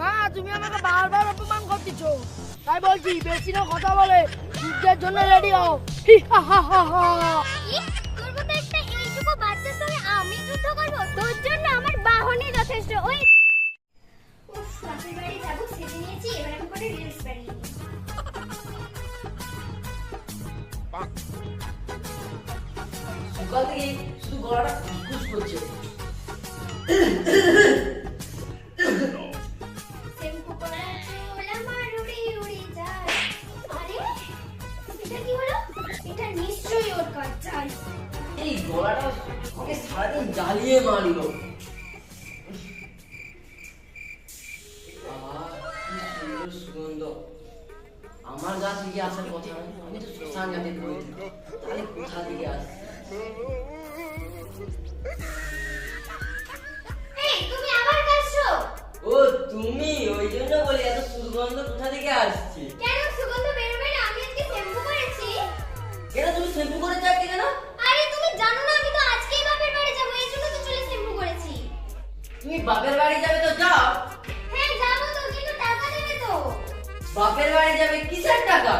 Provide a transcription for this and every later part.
মা তুমি আমাকে বারবার অপমান করতেছো। তাই বলছি বেশি না কথা বলে যুদ্ধের জন্য রেডি হও। আমি যুদ্ধ করব? তোর জন্য আমার বাহনই যথেষ্ট। ওই উফ বাপের বাড়ি যাব সেজে নিয়েছি এবার এখন করে রিলস বানিয়ে নিই। সকাল থেকে শুধু গলাটা খুশ করছে। আমার গাছ থেকে আসার কথা আমি তো শ্মশান ঘাটে পড়ে থাকি। তাহলে কোথা থেকে আসছে তুমি ও তুমি ওই জন্য বলি এত সুগন্ধ কোথা থেকে আসছে কেন সুগন্ধ বেরোবে না? আমি আজকে শ্যাম্পু করেছি। কেন তুমি শ্যাম্পু করে যাচ্ছি কেন আরে, তুমি জানো না আমি তো আজকেই বাপের বাড়ি যাব, এই জন্য তো চুলে শ্যাম্পু করেছি। তুমি বাপের বাপের বাড়ি যাবে কিসের টাকা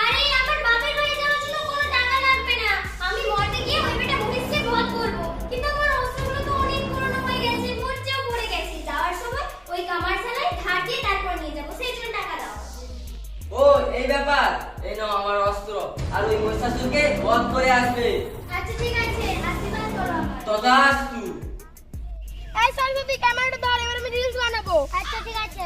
আরে, আমার বাপের বাড়ি যাওয়ার জন্য কোনো টাকা লাগবে না। আমি মরতে গিয়ে ওই বেটা মহিষকে বধ করব। কিন্তু আমার অস্ত্রগুলো তো অনেক পুরনো হয়ে গেছে, মরচেও পড়ে গেছে। যাওয়ার সময় ওই কামারশালায় ধার দিয়ে তারপর নিয়ে যাব, সেই জন্য টাকা দাও। ও এই ব্যাপার এই নাও আমার অস্ত্র আর ওই মহিষাসুরকে বধ করে আসবে আচ্ছা, ঠিক আছে, আশীর্বাদ করো আমার। তথাস্তু এই সরস্বতী ক্যামেরাটা ধর এবার আমি রিলস বানাবো আচ্ছা, ঠিক আছে।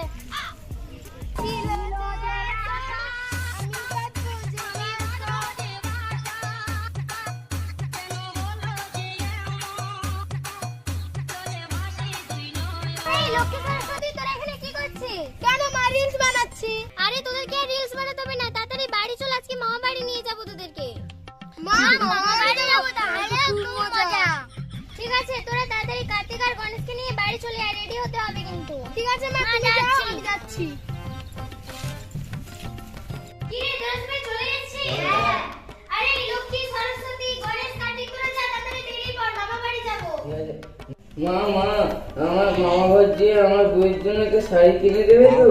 লক্ষ্মী সরস্বতী, তোরা এখানে কি করছিস? কেন মা রিলস বানাচ্ছি আরে তোদেরকে রিলস বানাতে হবে না তাড়াতাড়ি বাড়ি চল আজকে মামা বাড়ি নিয়ে যাব তোদেরকে মা মামা বাড়ি যাব তাহলে তাহলে খুব খুব মজা। মজা ঠিক আছে তোরা তাড়াতাড়ি কার্তিক আর গণেশকে নিয়ে বাড়ি চলে আয় রেডি হতে হবে কিন্তু ঠিক আছে মা। আমি যাচ্ছি কি রে তোরা চলে মা মা আমার মামা দিয়ে আমার বইয়ের জন্য একটা শাড়ি কিনে দেবে তো?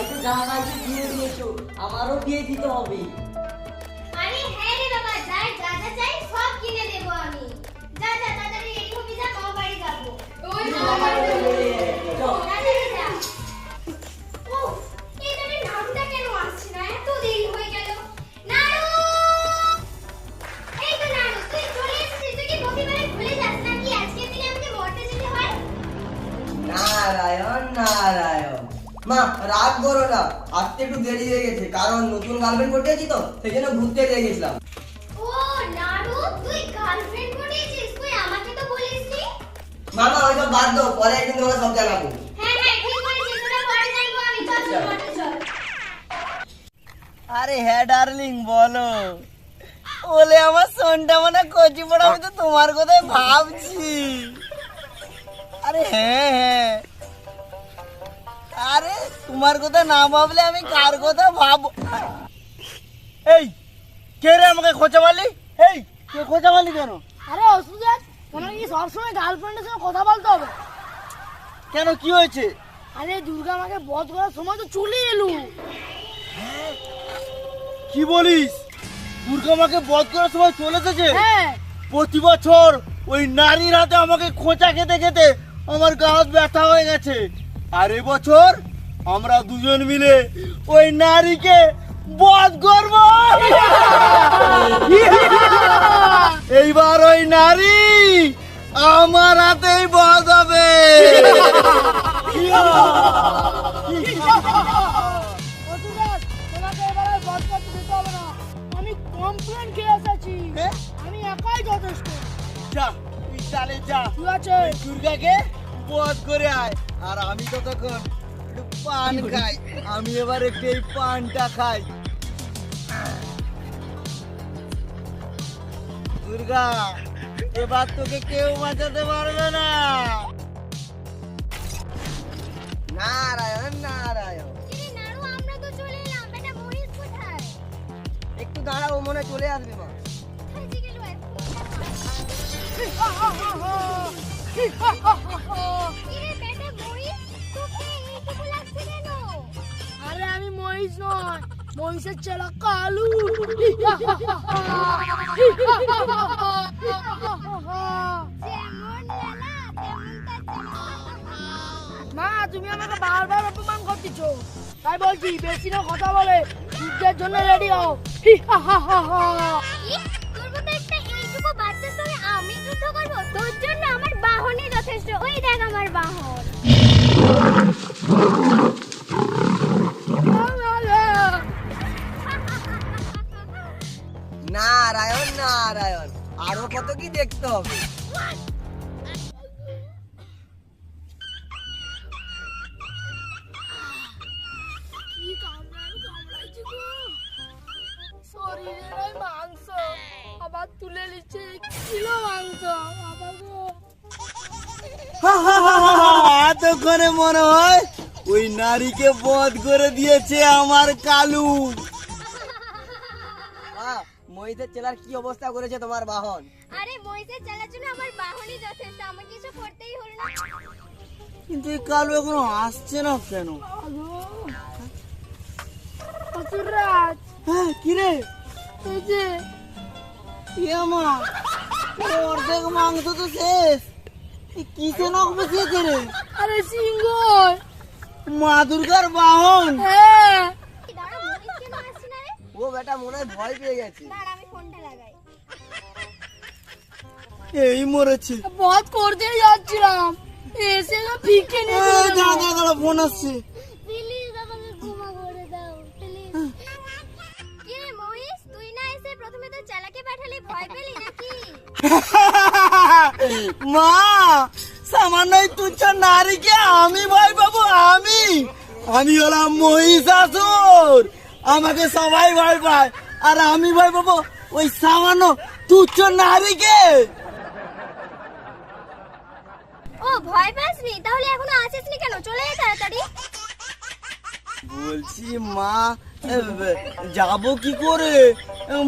সবাই তো যা কাজে বিয়ে দিয়েছ আমারও দিয়ে দিতে হবে আরে হ্যাঁ রে বাবা যাই যা যা চাই সব কিনে দেব আমি যা যা তাড়াতাড়ি রেডি হবি যা মামা বাড়ি যাব ওই মামা বাড়িতে হয়ে হয় নারায়ণ নারায়ণ মা রাগ করো না। আসতে একটু দেরি হয়ে গেছে কারণ নতুন গার্লফ্রেন্ড তো সেই জন্য ঘুরতে নিয়ে গেছিলাম। ও নাড়ু তুই গার্লফ্রেন্ড পটিয়েছিস তুই আমাকে তো বলিসনি? মামা ওইসব বাদ দাও পরে একদিন তোমাকে সব জানাব হ্যাঁ হ্যাঁ ঠিক করেছিস তোরা পরে জানব আমি। চল চল চল। আরে হ্যাঁ ডার্লিং বলো। ওলে আমার সোনটা মানে কচি পড়া আমি তো তোমার কথাই ভাবছি। আরে হ্যাঁ হ্যাঁ। আরে তোমার কথা না ভাবলে আমি কার কথা ভাব এই কে রে আমাকে খোঁচা মারলি? এই কে খোঁচা মারলি কেন? আরে অসুবিধা? তোমার কি সবসময় গার্লফ্রেন্ডের সঙ্গে কথা বলতে হবে? কেন কি হয়েছে? আরে দুর্গা আমাকে বধ করার সময় তো চলে এলু। কি বলিস? দুর্গা আমাকে বধ করার সময় চলে এসেছে? হ্যাঁ। প্রতি বছর ওই নারীর হাতে আমাকে খোঁচা খেতে খেতে আমার গা হাত ব্যথা হয়ে গেছে। আর এবছর আমরা দুজন মিলে ওই নারীকে বধ করব। এইবার ওই নারী আমার হাতেই বধ হবে। আমি কমপ্লেন খেয়ে এসেছি? একাই যথেষ্ট। যা তুই তাহলে যা। ঠিক আছে। দুর্গাকে বধ করে আয়। আর আমি ততক্ষণ একটু পান খাই। আমি এবার একটু এই পানটা খাই। দুর্গা এবার তোকে কেউ বাঁচাতে পারবে না। নারায়ণ নারায়ণ। চলে এলাম। বেটা মহিষ কোথায়? একটু দাঁড়াও মনে চলে আসবে মা। কোথায় যে গেল এখন মহিষ নয় মহিষের ছেলে কালু মা তুমি আমাকে বারবার অপমান করতেছো। তাই বলছি বেশি না কথা বলে যুদ্ধের জন্য রেডি হও। আমি যুদ্ধ করব? তোর জন্য আমার বাহনই যথেষ্ট। ওই দেখ আমার বাহন। হবে আবার তুলে এতক্ষণে মনে হয় ওই নারীকে বধ করে দিয়েছে আমার কালু। মহিষের চেলার কি অবস্থা করেছে তোমার বাহন? আরে মহিষের চালার জন্য আমার বাহনই যথেষ্ট আমাকে কিছু করতেই হলো না। কিন্তু এই কালু এখনও আসছে না কেন? অসুররাজ হ্যাঁ কিরে এই যে ইয়ে মা অর্ধেক মাংস তো শেষ। কিসে নখ বসিয়েছে রে? আরে সিংহ। মা দুর্গার বাহন। হ্যাঁ। ও বেটা মনে হয় ভয় পেয়ে গেছে। দাঁড়া আমি ফোনটা লাগাই। এই মরেছে। বধ করতেই যাচ্ছিলাম। এসে না ভিক্ষে নিয়ে দাঁড়া দাঁড়া দাঁড়া, ফোন আসছে। প্লিজ আমাকে ক্ষমা করে দাও প্লিজ কি রে মহিষ তুই না এসে প্রথমে তো চালাকে পাঠালি ভয় পেলি নাকি? মা সামান্য তুচ্ছ নারীকে আমি ভয় পাবো আমি? আমি হলাম মহিষাসুর আমাকে সবাই ভয় পায়। আর আমি ভয় পাবো ওই সামান্য তুচ্ছ নারীকে। ও ভয় পাসনি তাহলে এখনও আসিসনি কেন? চলে আয় তাড়াতাড়ি। বলছি মা যাব কি করে?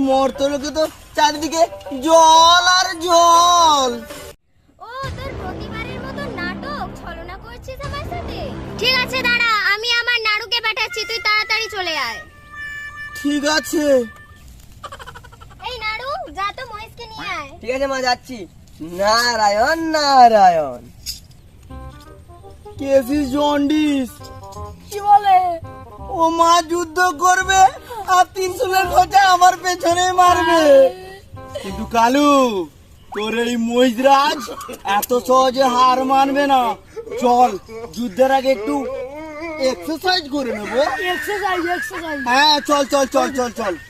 মর্তলোকে তো চারিদিকে জল আর জল। ও তোর প্রতিবারের মতো নাটক ছলনা করছিস আমার সাথে? ঠিক আছে দাঁড়া আমি আমার নাড়ুকে পাঠাচ্ছি তুই তাড়াতাড়ি চলে আয়। ঠিক আছে। এই নাড়ু যা তো মহেশকে নিয়ে আয়। ঠিক আছে মা যাচ্ছি। নারায়ণ নারায়ণ। কেসি জন্ডিস। কি বলে? ও মা যুদ্ধ করবে আর তিনশোলের খোঁজা আমার পেছনে মারবে। কিন্তু কালু তোর এই মহিষরাজ এত সহজে হার মানবে না। চল যুদ্ধের আগে একটু এক্সারসাইজ করে নেব। এক্সারসাইজ এক্সারসাইজ হ্যাঁ চল চল চল চল চল।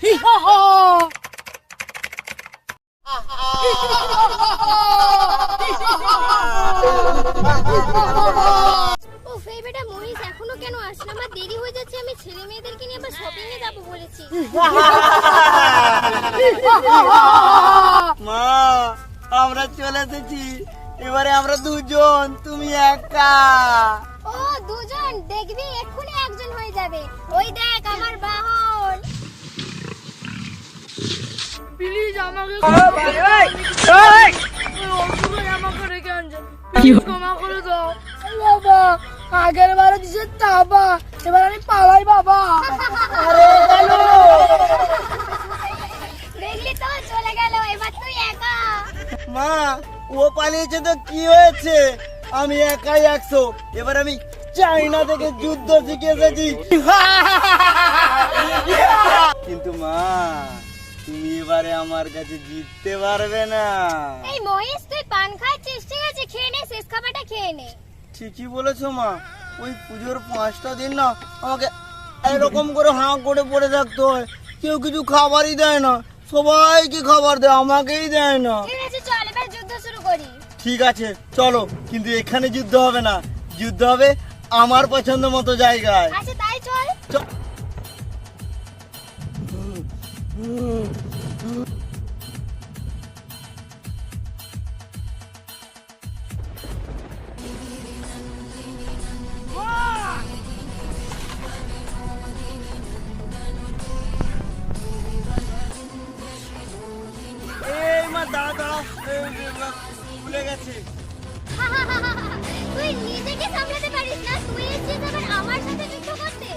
ও এই বেটা মহিষ এখনও কেন আসলো? আমার দেরি হয়ে যাচ্ছে আমি ছেলে মেয়েদেরকে নিয়ে আবার শপিং এ যাব বলেছি। মা আমরা চলে এসেছি। এবারে আমরা দুজন তুমি একা। দেখবি এক্ষুনি একজন হয়ে যাবে। ওই দেখ আমার বাহন। প্লিজ আমাকে আমাকে রেখে আনছে। ক্ষমা করে দাও। বাবা আগের বারে দিছে তাবা এবার আমি পালাই বাবা। দেখলি তো চলে গেল এবার তুই একা। মা ও পালিয়েছে তো কি হয়েছে? আমি একাই একশো এবার আমি চাইনা থেকে যুদ্ধ শিখে এসেছি কিন্তু মা তুমি এবারে আমার কাছে জিততে পারবে না। এই মহেশ তুই পান খাচ্ছিস ঠিক আছে খেয়ে নে শেষ খাবারটা খেয়ে নে। ঠিকই বলেছ মা ওই পুজোর পাঁচটা দিন না আমাকে এরকম করে হাঁ করে পড়ে থাকতে হয়। কেউ কিছু খাবারই দেয় না সবাইকে খাবার দেয় আমাকেই দেয় না। ঠিক আছে চল এবার যুদ্ধ শুরু করি। ঠিক আছে চলো কিন্তু এখানে যুদ্ধ হবে না। যুদ্ধ হবে আমার পছন্দ মতো জায়গায়। আচ্ছা তাই চল। দাঁড়া দাঁড়া ভুলে গেছে। তুই নিজেকে সামলাতে পারিস না তুই এসেছিস আবার আমার সাথে যুদ্ধ করতে।